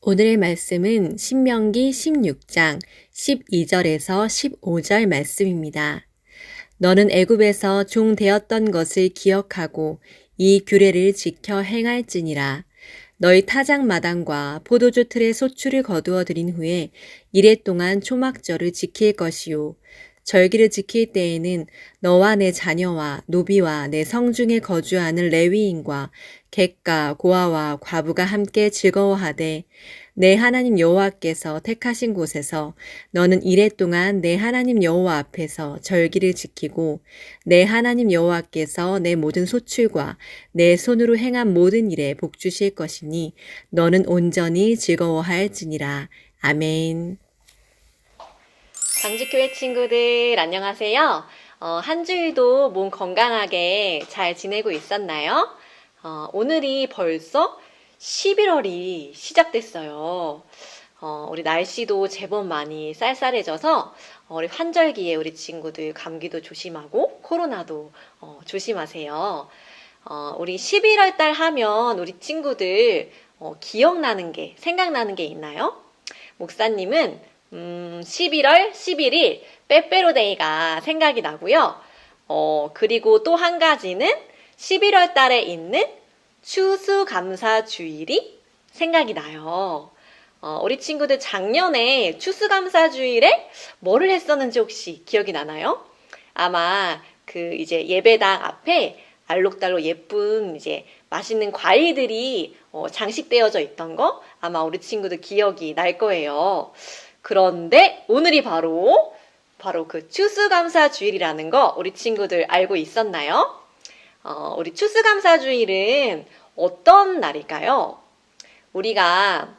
오늘의 말씀은 신명기 16장 12절에서 15절 말씀입니다. 너는 애굽에서 종 되었던 것을 기억하고 이 규례를 지켜 행할지니라. 너희 타작 마당과 포도주 틀의 소출을 거두어 들인 후에 이래 동안 초막절을 지킬 것이요. 절기를 지킬 때에는 너와 내 자녀와 노비와 내 성중에 거주하는 레위인과 객과 고아와 과부가 함께 즐거워하되 내 하나님 여호와께서 택하신 곳에서 너는 이래 동안 내 하나님 여호와 앞에서 절기를 지키고 내 하나님 여호와께서 내 모든 소출과 내 손으로 행한 모든 일에 복 주실 것이니 너는 온전히 즐거워할지니라. 아멘. 장지교회 친구들 안녕하세요. 어, 한 주일도 몸 건강하게 잘 지내고 있었나요? 어, 오늘이 벌써 11월이 시작됐어요. 어, 우리 날씨도 제법 많이 쌀쌀해져서 어, 우리 환절기에 우리 친구들 감기도 조심하고 코로나도 어, 조심하세요. 어, 우리 11월 달 하면 우리 친구들 어, 기억나는 게 생각나는 게 있나요? 목사님은 음, 11월 11일 빼빼로데이가 생각이 나고요. 어, 그리고 또 한 가지는 11월 달에 있는 추수감사주일이 생각이 나요. 어, 우리 친구들 작년에 추수감사주일에 뭐를 했었는지 혹시 기억이 나나요? 아마 그 이제 예배당 앞에 알록달록 예쁜 이제 맛있는 과일들이 어, 장식되어져 있던 거 아마 우리 친구들 기억이 날 거예요. 그런데 오늘이 바로 바로 그 추수감사 주일이라는 거 우리 친구들 알고 있었나요? 어, 우리 추수감사주일은 어떤 날일까요? 우리가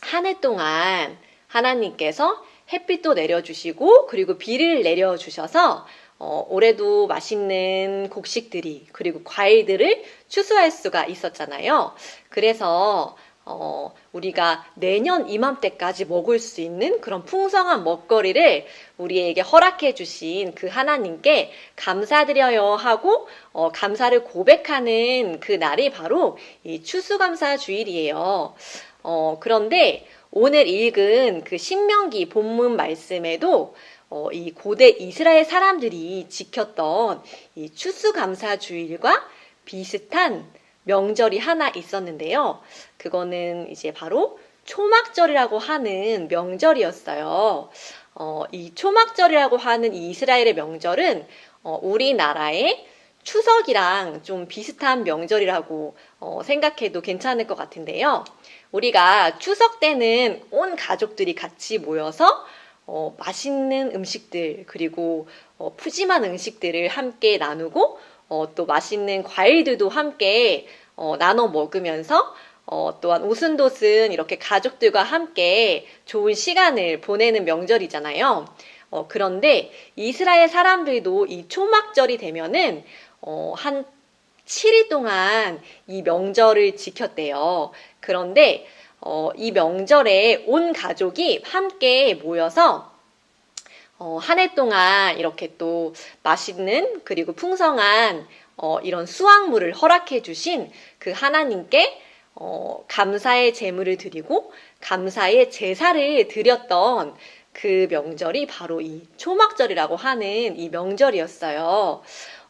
한 해 동안 하나님께서 햇빛도 내려주시고 그리고 비를 내려주셔서 어, 올해도 맛있는 곡식들이 그리고 과일들을 추수할 수가 있었잖아요. 그래서 어, 우리가 내년 이맘때까지 먹을 수 있는 그런 풍성한 먹거리를 우리에게 허락해 주신 그 하나님께 감사드려요 하고 어, 감사를 고백하는 그 날이 바로 이 추수감사 주일이에요. 어, 그런데 오늘 읽은 그 신명기 본문 말씀에도 어, 이 고대 이스라엘 사람들이 지켰던 이 추수감사 주일과 비슷한 명절이 하나 있었는데요. 그거는 이제 바로 초막절이라고 하는 명절이었어요. 어, 이 초막절이라고 하는 이 이스라엘의 명절은 어, 우리나라의 추석이랑 좀 비슷한 명절이라고 어, 생각해도 괜찮을 것 같은데요. 우리가 추석 때는 온 가족들이 같이 모여서 어, 맛있는 음식들 그리고 어, 푸짐한 음식들을 함께 나누고 어, 또 맛있는 과일들도 함께 어, 나눠 먹으면서 어, 또한 오순도순 이렇게 가족들과 함께 좋은 시간을 보내는 명절이잖아요. 어, 그런데 이스라엘 사람들도 이 초막절이 되면은 어, 한 7일 동안 이 명절을 지켰대요. 그런데 어, 이 명절에 온 가족이 함께 모여서 어, 한해 동안 이렇게 또 맛있는 그리고 풍성한 어, 이런 수확물을 허락해 주신 그 하나님께 어, 감사의 제물을 드리고 감사의 제사를 드렸던 그 명절이 바로 이 초막절이라고 하는 이 명절이었어요.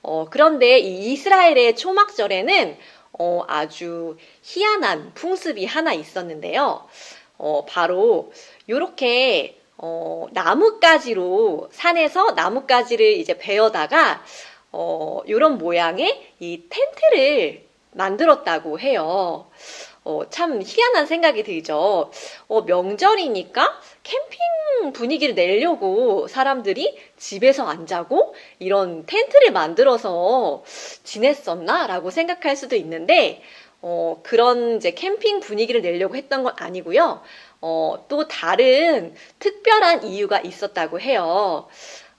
어, 그런데 이 이스라엘의 초막절에는 어, 아주 희한한 풍습이 하나 있었는데요. 어, 바로 이렇게 어, 나뭇가지로 산에서 나뭇가지를 이제 베어다가 어, 이런 모양의 이 텐트를 만들었다고 해요. 어, 참 희한한 생각이 들죠. 어, 명절이니까 캠핑 분위기를 내려고 사람들이 집에서 안 자고 이런 텐트를 만들어서 지냈었나? 라고 생각할 수도 있는데, 어, 그런 이제 캠핑 분위기를 내려고 했던 건 아니고요. 어, 또 다른 특별한 이유가 있었다고 해요.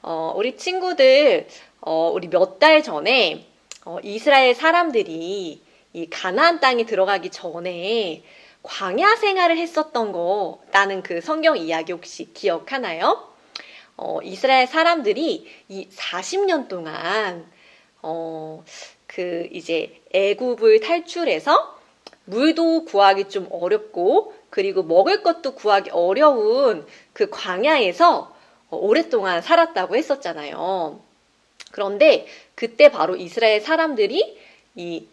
어, 우리 친구들, 어, 우리 몇 달 전에 어, 이스라엘 사람들이 이 가나안 땅에 들어가기 전에 광야 생활을 했었던 거라는 그 성경 이야기 혹시 기억하나요? 어, 이스라엘 사람들이 이 40년 동안 어, 그 이제 애굽을 탈출해서 물도 구하기 좀 어렵고 그리고 먹을 것도 구하기 어려운 그 광야에서 어, 오랫동안 살았다고 했었잖아요. 그런데 그때 바로 이스라엘 사람들이 이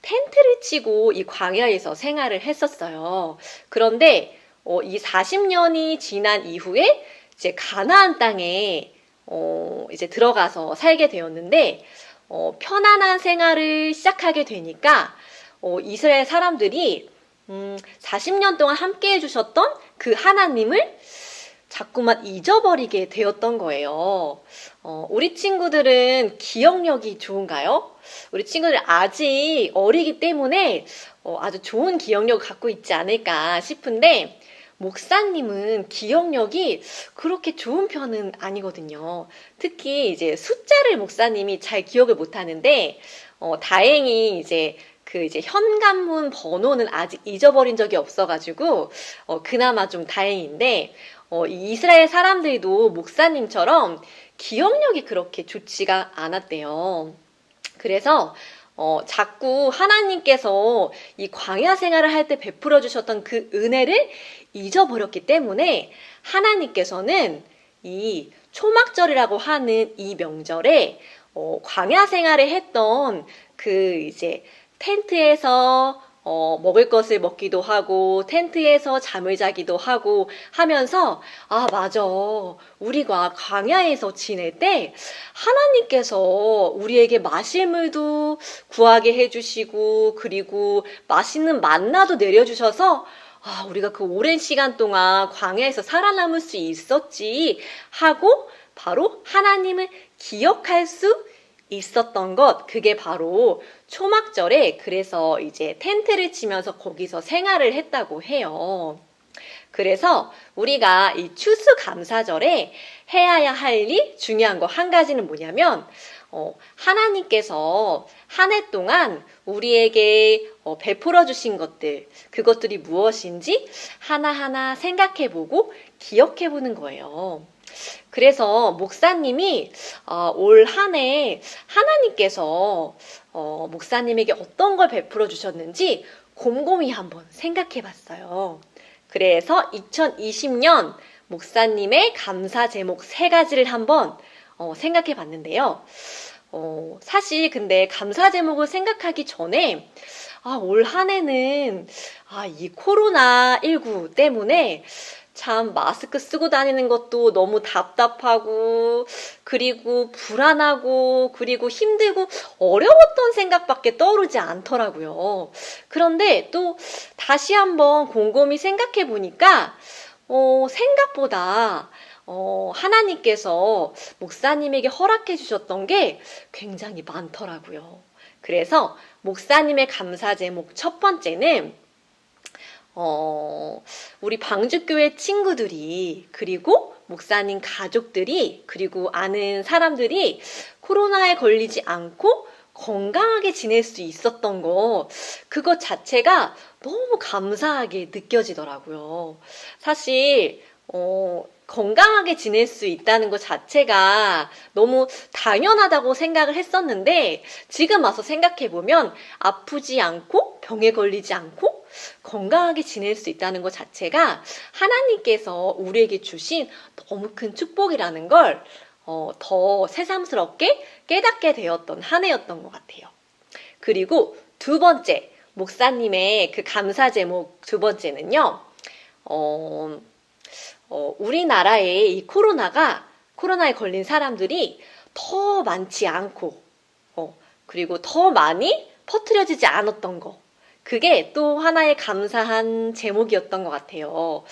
텐트를 치고 이 광야에서 생활을 했었어요. 그런데 어, 이 40년이 지난 이후에 이제 가나안 땅에 어, 이제 들어가서 살게 되었는데 어, 편안한 생활을 시작하게 되니까 어, 이스라엘 사람들이 음, 40년 동안 함께 해주셨던 그 하나님을 자꾸만 잊어버리게 되었던 거예요. 어, 우리 친구들은 기억력이 좋은가요? 우리 친구들 아직 어리기 때문에 어, 아주 좋은 기억력을 갖고 있지 않을까 싶은데, 목사님은 기억력이 그렇게 좋은 편은 아니거든요. 특히 이제 숫자를 목사님이 잘 기억을 못 하는데, 어, 다행히 이제 그 이제 현관문 번호는 아직 잊어버린 적이 없어가지고, 어, 그나마 좀 다행인데, 어, 이 이스라엘 사람들도 목사님처럼 기억력이 그렇게 좋지가 않았대요. 그래서 어, 자꾸 하나님께서 이 광야 생활을 할 때 베풀어 주셨던 그 은혜를 잊어버렸기 때문에 하나님께서는 이 초막절이라고 하는 이 명절에 어, 광야 생활을 했던 그 이제 텐트에서 어, 먹을 것을 먹기도 하고, 텐트에서 잠을 자기도 하고 하면서, 아, 맞아. 우리가 광야에서 지낼 때, 하나님께서 우리에게 마실 물도 구하게 해주시고, 그리고 맛있는 만나도 내려주셔서, 아, 우리가 그 오랜 시간 동안 광야에서 살아남을 수 있었지 하고, 바로 하나님을 기억할 수 있었던 것, 그게 바로 초막절에 그래서 이제 텐트를 치면서 거기서 생활을 했다고 해요. 그래서 우리가 이 추수감사절에 해야 할 일 중요한 거 한 가지는 뭐냐면 어, 하나님께서 한 해 동안 우리에게 어, 베풀어 주신 것들 그것들이 무엇인지 하나하나 생각해 보고 기억해 보는 거예요. 그래서 목사님이 어, 올 한 해 하나님께서 어, 목사님에게 어떤 걸 베풀어 주셨는지 곰곰이 한번 생각해 봤어요. 그래서 2020년 목사님의 감사 제목 세 가지를 한번 어, 생각해 봤는데요. 어, 사실 근데 감사 제목을 생각하기 전에 아, 올 한 해는 아, 이 코로나19 때문에 참 마스크 쓰고 다니는 것도 너무 답답하고 그리고 불안하고 그리고 힘들고 어려웠던 생각밖에 떠오르지 않더라고요. 그런데 또 다시 한번 곰곰이 생각해 보니까 어, 생각보다 어, 하나님께서 목사님에게 허락해 주셨던 게 굉장히 많더라고요. 그래서 목사님의 감사 제목 첫 번째는 어, 우리 방주교회 친구들이, 그리고 목사님 가족들이, 그리고 아는 사람들이 코로나에 걸리지 않고 건강하게 지낼 수 있었던 거, 그것 자체가 너무 감사하게 느껴지더라고요. 사실, 어, 건강하게 지낼 수 있다는 것 자체가 너무 당연하다고 생각을 했었는데, 지금 와서 생각해보면 아프지 않고 병에 걸리지 않고 건강하게 지낼 수 있다는 것 자체가 하나님께서 우리에게 주신 너무 큰 축복이라는 걸 어, 더 새삼스럽게 깨닫게 되었던 한 해였던 것 같아요. 그리고 두 번째, 목사님의 그 감사 제목 두 번째는요, 어, 어, 우리나라에 이 코로나가, 코로나에 걸린 사람들이 더 많지 않고, 어, 그리고 더 많이 퍼뜨려지지 않았던 거. 그게 또 하나의 감사한 제목이었던 것 같아요.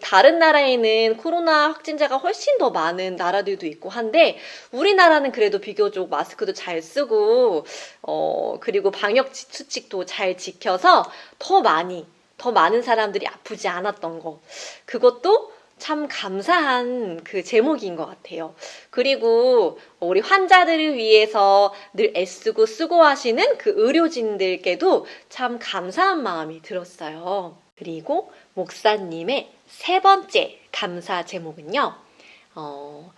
다른 나라에는 코로나 확진자가 훨씬 더 많은 나라들도 있고 한데, 우리나라는 그래도 비교적 마스크도 잘 쓰고, 어, 그리고 방역 지- 수칙도 잘 지켜서 더 많이, 더 많은 사람들이 아프지 않았던 거. 그것도 참 감사한 그 제목인 것 같아요. 그리고 우리 환자들을 위해서 늘 애쓰고 수고하시는 그 의료진들께도 참 감사한 마음이 들었어요. 그리고 목사님의 세 번째 감사 제목은요. 어,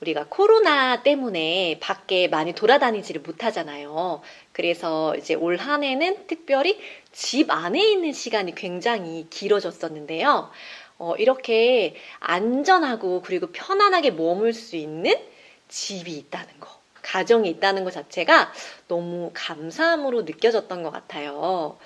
우리가 코로나 때문에 밖에 많이 돌아다니지를 못하잖아요. 그래서 이제 올 한 해는 특별히 집 안에 있는 시간이 굉장히 길어졌었는데요. 어, 이렇게 안전하고 그리고 편안하게 머물 수 있는 집이 있다는 거, 가정이 있다는 것 자체가 너무 감사함으로 느껴졌던 것 같아요.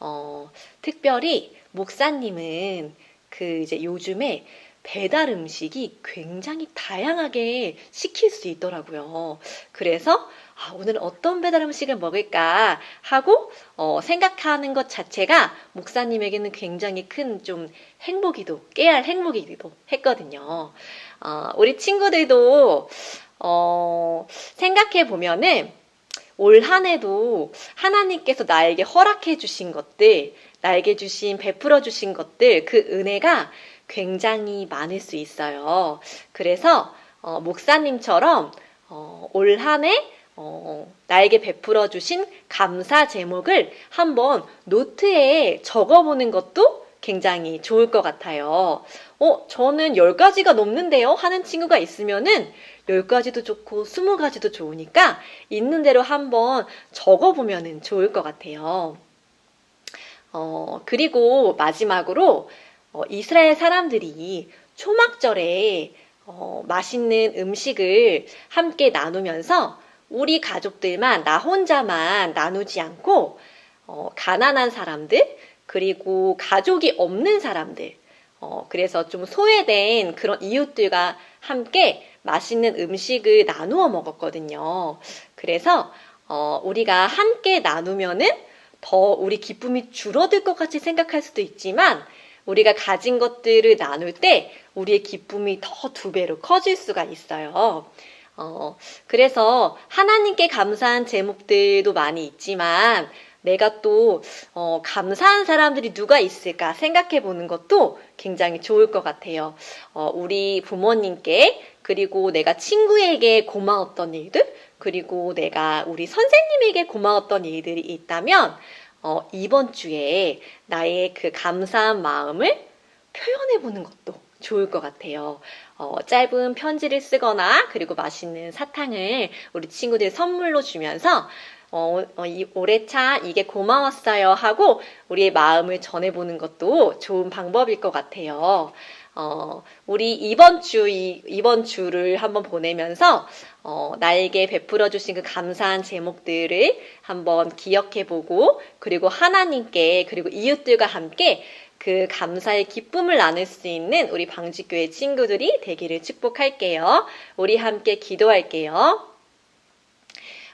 어, 특별히 목사님은 그 이제 요즘에 배달 음식이 굉장히 다양하게 시킬 수 있더라고요. 그래서 아, 오늘 어떤 배달 음식을 먹을까 하고 어, 생각하는 것 자체가 목사님에게는 굉장히 큰 좀 행복이도 깨알 행복이기도 했거든요. 어, 우리 친구들도 어, 생각해 보면은 올 한 해도 하나님께서 나에게 허락해 주신 것들, 나에게 주신 베풀어 주신 것들 그 은혜가 굉장히 많을 수 있어요. 그래서 어, 목사님처럼 어, 올 한해 어, 나에게 베풀어 주신 감사 제목을 한번 노트에 적어보는 것도 굉장히 좋을 것 같아요. 어, 저는 10가지가 넘는데요? 하는 친구가 있으면은 10가지도 좋고 20가지도 좋으니까 있는 대로 한번 적어보면 좋을 것 같아요. 어, 그리고 마지막으로 어, 이스라엘 사람들이 초막절에 어, 맛있는 음식을 함께 나누면서 우리 가족들만 나 혼자만 나누지 않고 어, 가난한 사람들 그리고 가족이 없는 사람들 어, 그래서 좀 소외된 그런 이웃들과 함께 맛있는 음식을 나누어 먹었거든요. 그래서 어, 우리가 함께 나누면은 더 우리 기쁨이 줄어들 것 같이 생각할 수도 있지만 우리가 가진 것들을 나눌 때 우리의 기쁨이 더 두 배로 커질 수가 있어요. 어, 그래서 하나님께 감사한 제목들도 많이 있지만 내가 또 어, 감사한 사람들이 누가 있을까 생각해 보는 것도 굉장히 좋을 것 같아요. 어, 우리 부모님께 그리고 내가 친구에게 고마웠던 일들 그리고 내가 우리 선생님에게 고마웠던 일들이 있다면 어, 이번 주에 나의 그 감사한 마음을 표현해 보는 것도 좋을 것 같아요. 어, 짧은 편지를 쓰거나 그리고 맛있는 사탕을 우리 친구들 선물로 주면서 어, 어, 이 올해차 이게 고마웠어요 하고 우리의 마음을 전해보는 것도 좋은 방법일 것 같아요. 어, 우리 이번 주, 이, 이번 주를 한번 보내면서, 어, 나에게 베풀어 주신 그 감사한 제목들을 한번 기억해 보고, 그리고 하나님께, 그리고 이웃들과 함께 그 감사의 기쁨을 나눌 수 있는 우리 방직교회 친구들이 되기를 축복할게요. 우리 함께 기도할게요.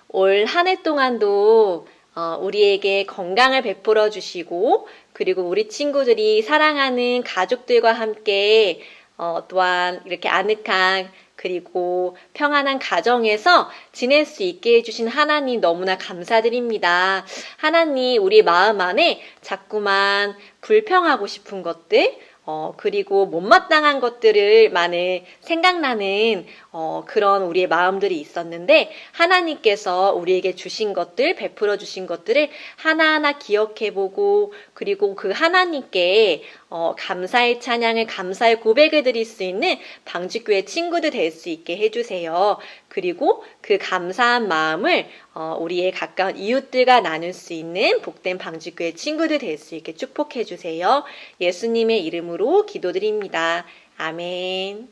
올 한 해 동안도 어, 우리에게 건강을 베풀어 주시고 그리고 우리 친구들이 사랑하는 가족들과 함께 어, 또한 이렇게 아늑한 그리고 평안한 가정에서 지낼 수 있게 해주신 하나님 너무나 감사드립니다. 하나님, 우리 마음 안에 자꾸만 불평하고 싶은 것들, 어, 그리고 못마땅한 것들을 많이 생각나는 어, 그런 우리의 마음들이 있었는데 하나님께서 우리에게 주신 것들, 베풀어 주신 것들을 하나하나 기억해보고 그리고 그 하나님께 어, 감사의 찬양을 감사의 고백을 드릴 수 있는 방직교회 친구들 될 수 있게 해주세요. 그리고 그 감사한 마음을 어, 우리의 가까운 이웃들과 나눌 수 있는 복된 방직교회 친구들 될 수 있게 축복해 주세요. 예수님의 이름으로 기도드립니다. 아멘.